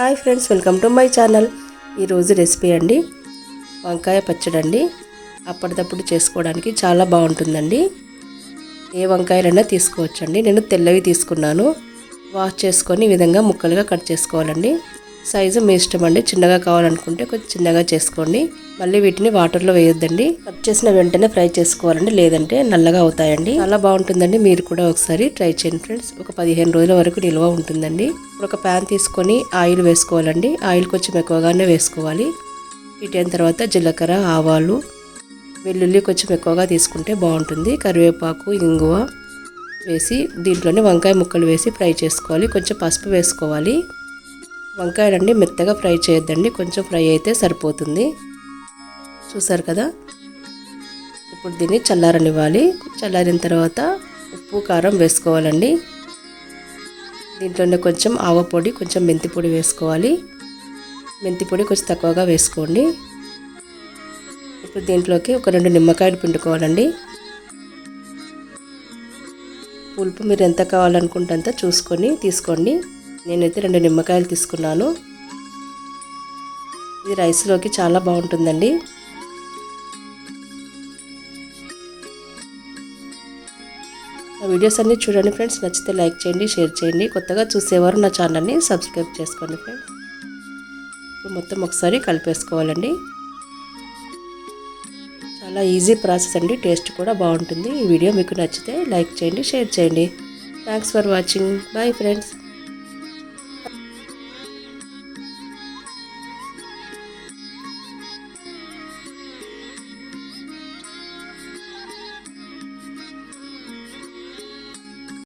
Hi friends welcome to my channel. ఈరోజు recipe అండి వంకాయ పచ్చడి అండి. అప్పటిదప్పుడు చేసుకోవడానికి చాలా బాగుంటుందండి. ఏ వంకాయలైనా తీసుకోవచ్చండి. నేను తెల్లవి తీసుకున్నాను. వాష్ చేసుకొని ఈ విధంగా ముక్కలుగా కట్ చేసుకోవాలండి. సైజు మీ ఇష్టం అండి. చిన్నగా కావాలనుకుంటే కొంచెం చిన్నగా చేసుకోండి. మళ్ళీ వీటిని వాటర్లో వేయొద్దండి. కట్ చేసిన వెంటనే ఫ్రై చేసుకోవాలండి. లేదంటే నల్లగా అవుతాయండి. చాలా బాగుంటుందండి. మీరు కూడా ఒకసారి ట్రై చేయండి ఫ్రెండ్స్. ఒక పదిహేను రోజుల వరకు నిల్వ ఉంటుందండి. ఇప్పుడు ఒక ప్యాన్ తీసుకొని ఆయిల్ వేసుకోవాలండి. ఆయిల్ కొంచెం ఎక్కువగానే వేసుకోవాలి. వీటైన తర్వాత జీలకర్ర ఆవాలు వెల్లుల్లి కొంచెం ఎక్కువగా తీసుకుంటే బాగుంటుంది. కరివేపాకు ఇంగువ వేసి దీంట్లోనే వంకాయ ముక్కలు వేసి ఫ్రై చేసుకోవాలి. కొంచెం పసుపు వేసుకోవాలి. వంకాయలండి మెత్తగా ఫ్రై చేయొద్దండి. కొంచెం ఫ్రై అయితే సరిపోతుంది. చూసారు కదా? ఇప్పుడు దీన్ని చల్లారనివ్వాలి. చల్లారిన తర్వాత ఉప్పు కారం వేసుకోవాలండి. దీంట్లోనే కొంచెం ఆవపొడి కొంచెం మెంతి పొడి వేసుకోవాలి. మెంతి పొడి కొంచెం తక్కువగా వేసుకోండి. ఇప్పుడు దీంట్లోకి ఒక రెండు నిమ్మకాయలు పిండుకోవాలండి. పులుపు మీరు ఎంత కావాలనుకుంటే అంత చూసుకొని తీసుకోండి. నేనైతే రెండు నిమ్మకాయలు తీసుకున్నాను. ఇది రైస్లోకి చాలా బాగుంటుందండి. నా వీడియోస్ అన్నీ చూడండి ఫ్రెండ్స్. నచ్చితే లైక్ చేయండి షేర్ చేయండి. కొత్తగా చూసేవారు నా ఛానల్ని సబ్స్క్రైబ్ చేసుకోండి ఫ్రెండ్స్. ఇప్పుడు మొత్తం ఒకసారి కలిపేసుకోవాలండి. చాలా ఈజీ ప్రాసెస్ అండి. టేస్ట్ కూడా బాగుంటుంది. ఈ వీడియో మీకు నచ్చితే లైక్ చేయండి షేర్ చేయండి. Thanks for watching. Bye friends.